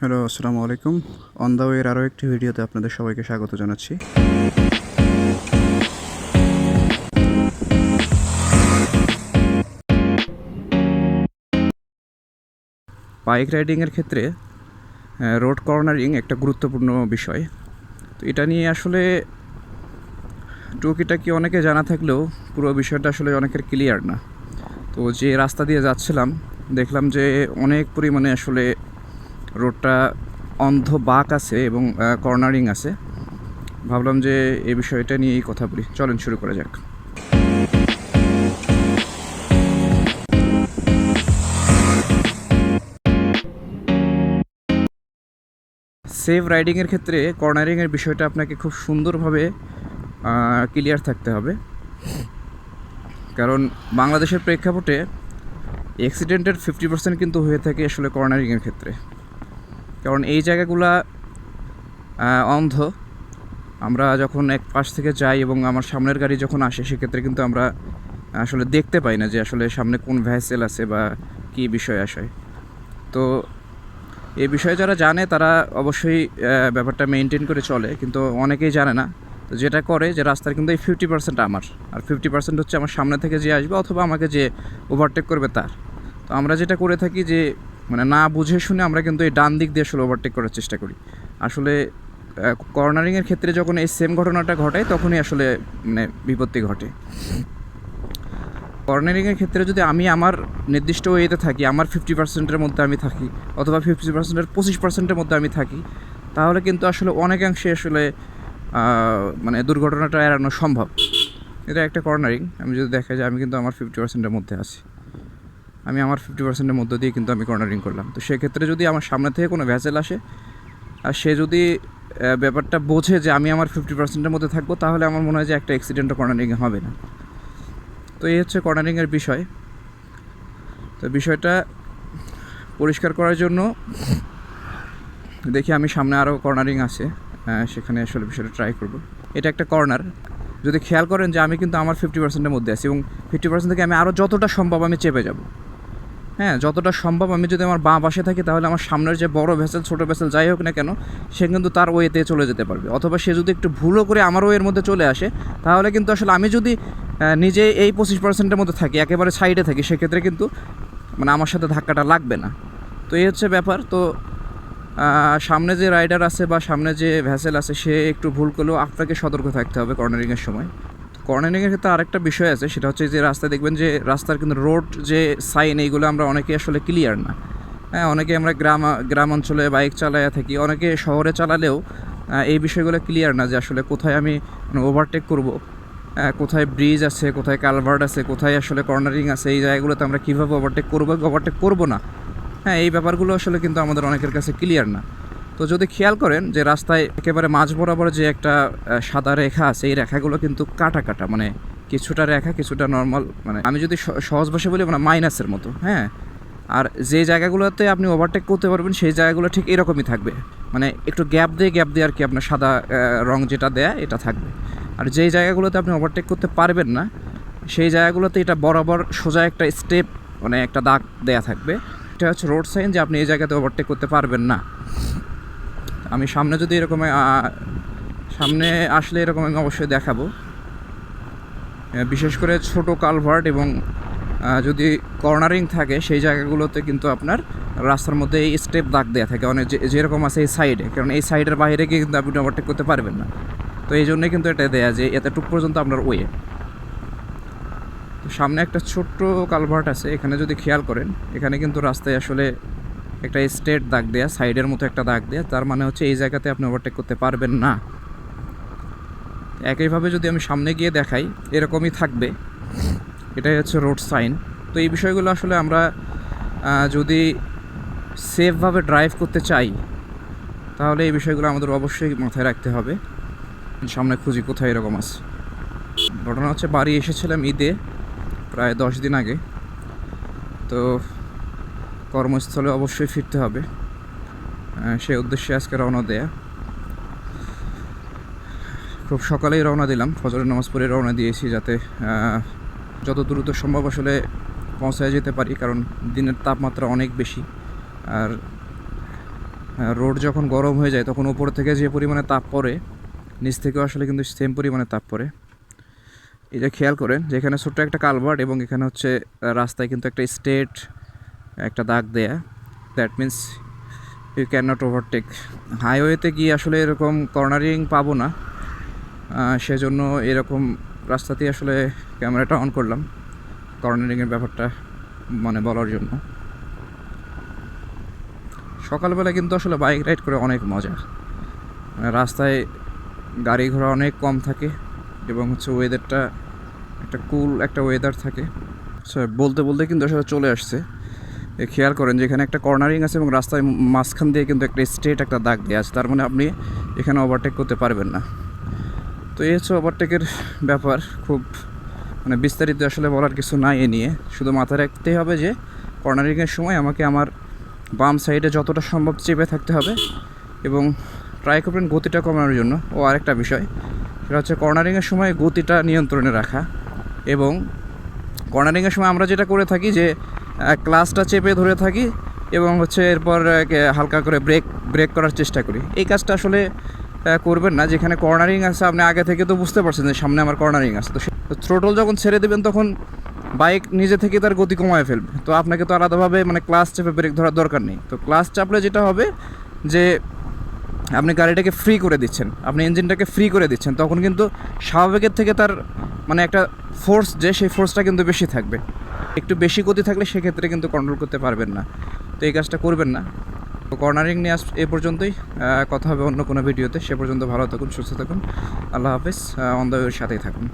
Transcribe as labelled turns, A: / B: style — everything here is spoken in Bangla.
A: হ্যালো, আসসালামু আলাইকুম। অন দ্য ওয়ের আরও একটি ভিডিওতে আপনাদের সবাইকে স্বাগত জানাচ্ছি। বাইক রাইডিংয়ের ক্ষেত্রে রোড কর্নারিং একটা গুরুত্বপূর্ণ বিষয়। তো এটা নিয়ে আসলে টুকিটাকি অনেকে জানা থাকলেও পুরো বিষয়টা আসলে অনেকের ক্লিয়ার না। তো যে রাস্তা দিয়ে যাচ্ছিলাম, দেখলাম যে অনেক পরিমাণে আসলে রোডটা অন্ধ বাঁক আছে এবং কর্নারিং আছে। ভাবলাম যে এই বিষয়টা নিয়েই কথা বলি। চলেন শুরু করা যাক। সেফ রাইডিংয়ের ক্ষেত্রে কর্নারিংয়ের বিষয়টা আপনাকে খুব সুন্দরভাবে ক্লিয়ার থাকতে হবে। কারণ বাংলাদেশের প্রেক্ষাপটে অ্যাক্সিডেন্টের ফিফটি পার্সেন্ট কিন্তু হয়ে থাকে আসলে কর্নারিংয়ের ক্ষেত্রে। কারণ এই জায়গাগুলা অন্ধ। আমরা যখন এক পাশ থেকে যাই এবং আমার সামনের গাড়ি যখন আসে, সেক্ষেত্রে কিন্তু আমরা আসলে দেখতে পাই না যে আসলে সামনে কোন ভ্যাসেল আছে বা কী বিষয় আসে। তো এই বিষয়ে যারা জানে, তারা অবশ্যই ব্যাপারটা মেনটেন করে চলে। কিন্তু অনেকেই জানে না। তো যেটা করে যে রাস্তার কিন্তু এই ফিফটি পার্সেন্ট আমার। আর ফিফটি পার্সেন্ট হচ্ছে আমার সামনে থেকে যে আসবে অথবা আমাকে যে ওভারটেক করবে তার। তো আমরা যেটা করে থাকি যে মানে না বুঝে শুনে আমরা কিন্তু এই ডান দিক দিয়ে আসলে ওভারটেক করার চেষ্টা করি। আসলে কর্নারিংয়ের ক্ষেত্রে যখন এই সেম ঘটনাটা ঘটায়, তখনই আসলে মানে বিপত্তি ঘটে। কর্নারিংয়ের ক্ষেত্রে যদি আমি আমার নির্দিষ্ট ওয়েতে থাকি, আমার ফিফটি পার্সেন্টের মধ্যে আমি থাকি, অথবা ফিফটি পার্সেন্টের পঁচিশ পার্সেন্টের মধ্যে আমি থাকি, তাহলে কিন্তু আসলে অনেকাংশে আসলে মানে দুর্ঘটনাটা এড়ানো সম্ভব। এটা একটা কর্নারিং আমি যদি দেখা যায় আমি কিন্তু আমার ফিফটি পার্সেন্টের মধ্যে আছি। আমি আমার ফিফটি পার্সেন্টের মধ্যে দিয়ে কিন্তু আমি কর্নারিং করলাম। তো সেক্ষেত্রে যদি আমার সামনে থেকে কোনো ভ্যাসেল আসে, আর সে যদি ব্যাপারটা বোঝে যে আমি আমার ফিফটি পার্সেন্টের মধ্যে থাকব, তাহলে আমার মনে হয় যে একটা অ্যাক্সিডেন্টও কর্নারিং হবে না। তো এই হচ্ছে কর্নারিংয়ের বিষয়। তো বিষয়টা পরিষ্কার করার জন্য দেখি আমি সামনে আরও কর্নারিং আছে সেখানে আসলে বিষয়টা ট্রাই করব। এটা একটা কর্নার যদি খেয়াল করেন যে আমি কিন্তু আমার ফিফটি পার্সেন্টের মধ্যে আছি এবং ফিফটি পার্সেন্ট থেকে আমি আরও যতটা সম্ভব আমি চেপে যাব। হ্যাঁ যতটা সম্ভব আমি যদি আমার বাঁ পাশে থাকি, তাহলে আমার সামনের যে বড় ভেসেল, ছোট ভেসেল যাই হোক না কেন, সে কিন্তু তার ওয়েতে চলে যেতে পারবে। অথবা সে যদি একটু ভুলও করে আমার ওয়ের মধ্যে চলে আসে, তাহলে কিন্তু আসলে আমি যদি নিজে এই পঁচিশ পার্সেন্টের মধ্যে থাকি, একেবারে সাইডে থাকি, সেক্ষেত্রে কিন্তু মানে আমার সাথে ধাক্কাটা লাগবে না। তো এই হচ্ছে ব্যাপার। তো সামনে যে রাইডার আছে বা সামনে যে ভ্যাসেল আছে, সে একটু ভুল করলেও আপনাকে সতর্ক থাকতে হবে কর্নারিংয়ের সময়। কর্নারিংয়ের ক্ষেত্রে আরেকটা বিষয় আছে সেটা হচ্ছে যে রাস্তায় দেখবেন যে রাস্তার কিন্তু রোড যে সাইন এইগুলো আমরা অনেকে আসলে ক্লিয়ার না। হ্যাঁ অনেকে আমরা গ্রাম গ্রাম অঞ্চলে বাইক চালায়া থাকি অনেকে শহরে চালালেও এই বিষয়গুলো ক্লিয়ার না যে আসলে কোথায় আমি ওভারটেক করব। আহ, কোথায় ব্রিজ আছে কোথায় কালভার্ট আছে কোথায় আসলে কর্নারিং আছে এই জায়গাগুলোতে আমরা কীভাবে ওভারটেক করব ওভারটেক করব না? হ্যাঁ এই ব্যাপারগুলো আসলে কিন্তু আমাদের অনেকের কাছে ক্লিয়ার না। তো যদি খেয়াল করেন যে রাস্তায় একেবারে মাঝ বরাবর যে একটা সাদা রেখা আছে, এই রেখাগুলো কিন্তু কাটা কাটা মানে কিছুটা রেখা, কিছুটা নর্মাল মানে আমি যদি সহজ ভাষায় বলি মানে মাইনাসের মতো হ্যাঁ? আর যে জায়গাগুলোতে আপনি ওভারটেক করতে পারবেন, সেই জায়গাগুলো ঠিক এরকমই থাকবে। মানে একটু গ্যাপ দিয়ে গ্যাপ দিয়ে আর কি আপনার সাদা রং যেটা দেয়া, এটা থাকবে। আর যেই জায়গাগুলোতে আপনি ওভারটেক করতে পারবেন না, সেই জায়গাগুলোতে এটা বরাবর সোজা একটা স্টেপ মানে একটা দাগ দেয়া থাকবে। এটা হচ্ছে রোড সাইন যে আপনি এই জায়গাতে ওভারটেক করতে পারবেন না। আমি সামনে যদি এরকম সামনে আসলে এরকম আমি অবশ্যই দেখাবো। বিশেষ করে ছোট কালভার্ট এবং যদি কর্নারিং থাকে, সেই জায়গাগুলোতে কিন্তু আপনার রাস্তার মধ্যে এই স্টেপ দাগ দেওয়া থাকে। অনেক যে- যেরকম আছে এই সাইডে, কারণ এই সাইডের বাইরে গিয়ে কিন্তু আপনি ওভারটেক করতে পারবেন না। তো এই জন্যই কিন্তু এটা দেয়া যে, এতটুক পর্যন্ত আপনার ওয়ে। তো সামনে একটা ছোট্ট কালভার্ট আছে, এখানে যদি খেয়াল করেন, এখানে কিন্তু রাস্তায় আসলে একটা স্ট্রেট দাগ দেয়া, সাইডের মতো একটা দাগ দেয়া, তার মানে হচ্ছে এই জায়গাতে আপনি ওভারটেক করতে পারবেন না। একইভাবে যদি আমি সামনে গিয়ে দেখাই, এরকমই থাকবে। এটাই হচ্ছে রোড সাইন তো এই বিষয়গুলো আসলে আমরা যদি সেফভাবে ড্রাইভ করতে চাই, তাহলে এই বিষয়গুলো আমাদের অবশ্যই মাথায় রাখতে হবে। সামনে খুঁজি কোথায় এরকম আছে। ঘটনা হচ্ছে বাড়ি এসেছিলাম ঈদে, প্রায় দশ দিন আগে। তো কর্মস্থলে অবশ্যই ফিরতে হবে। সে উদ্দেশ্যে আজকে রওনা দেয়া। খুব সকালেই রওনা দিলাম, ফজরের নামাজ পড়ে রওনা দিয়েছি যাতে যত দ্রুত সম্ভব আসলে পৌঁছায় যেতে পারি, কারণ দিনের তাপমাত্রা অনেক বেশি। আর রোড যখন গরম হয়ে যায়, তখন উপর থেকে যে পরিমাণে তাপ পড়ে, নিচ থেকেও আসলে কিন্তু সেম পরিমাণে তাপ পড়ে। এটা খেয়াল করেন যে এখানে ছোট্ট একটা কালভার্ট এবং এখানে হচ্ছে, রাস্তায় কিন্তু একটা স্টেট একটা দাগ দেয়া। That means you can not overtake হাইওয়েতে গিয়ে আসলে এরকম কর্নারিং পাবো না। সেজন্য এরকম রাস্তাতেই আসলে ক্যামেরাটা অন করলাম। কর্নারিংয়ের ব্যাপারটা মানে বলার জন্য। সকালবেলা কিন্তু আসলে বাইক রাইড করে অনেক মজা। রাস্তায় গাড়ি ঘোড়া অনেক কম থাকে এবং হচ্ছে ওয়েদারটা একটা কুল একটা ওয়েদার থাকে। বলতে বলতে কিন্তু আসলে চলে আসছে। খেয়াল করেন যে এখানে একটা কর্নারিং আছে এবং রাস্তায় মাঝখান দিয়ে কিন্তু একটা স্ট্রেট একটা দাগ দেওয়া আছে। তার মানে আপনি এখানে ওভারটেক করতে পারবেন না। তো এই হচ্ছে ওভারটেকের ব্যাপার। খুব মানে বিস্তারিত আসলে বলার কিছু নাই এ নিয়ে। শুধু মাথায় রাখতে হবে যে কর্নারিংয়ের সময় আমাকে আমার বাম সাইডে যতটা সম্ভব চেপে থাকতে হবে এবং ট্রাই করবেন গতিটা কমানোর জন্য। ও আরেকটা বিষয়। সেটা হচ্ছে কর্নারিংয়ের সময় গতিটা নিয়ন্ত্রণে রাখা এবং কর্নারিংয়ের সময় আমরা যেটা করে থাকি যে ক্লাসটা চেপে ধরে থাকি এবং হচ্ছে এরপর হালকা করে ব্রেক ব্রেক করার চেষ্টা করি। এই কাজটা আসলে করবেন না। যেখানে কর্নারিং আছে, আপনি আগে থেকে তো বুঝতে পারছেন যে সামনে আমার কর্নারিং আছে। তো থ্রোটল যখন ছেড়ে দেবেন, তখন বাইক নিজে থেকে তার গতি কমায় ফেলবে। তো আপনাকে তো আলাদাভাবে মানে ক্লাস চেপে ব্রেক ধরার দরকার নেই। তো ক্লাস চাপলে যেটা হবে যে, আপনি গাড়িটাকে ফ্রি করে দিচ্ছেন। আপনি ইঞ্জিনটাকে ফ্রি করে দিচ্ছেন। তখন কিন্তু স্বাভাবিকের থেকে তার মানে একটা ফোর্স যে, সেই ফোর্সটা কিন্তু বেশি থাকবে। একটু বেশি গতি থাকলে সেক্ষেত্রে কিন্তু কন্ট্রোল করতে পারবেন না। তো এই কাজটা করবেন না। তো কর্নারিং নিয়ে আস এ পর্যন্তই। কথা হবে অন্য কোনো ভিডিওতে সে পর্যন্ত ভালো থাকুন, সুস্থ থাকুন। আল্লাহ হাফিজ। অন দ্য সাথেই থাকুন।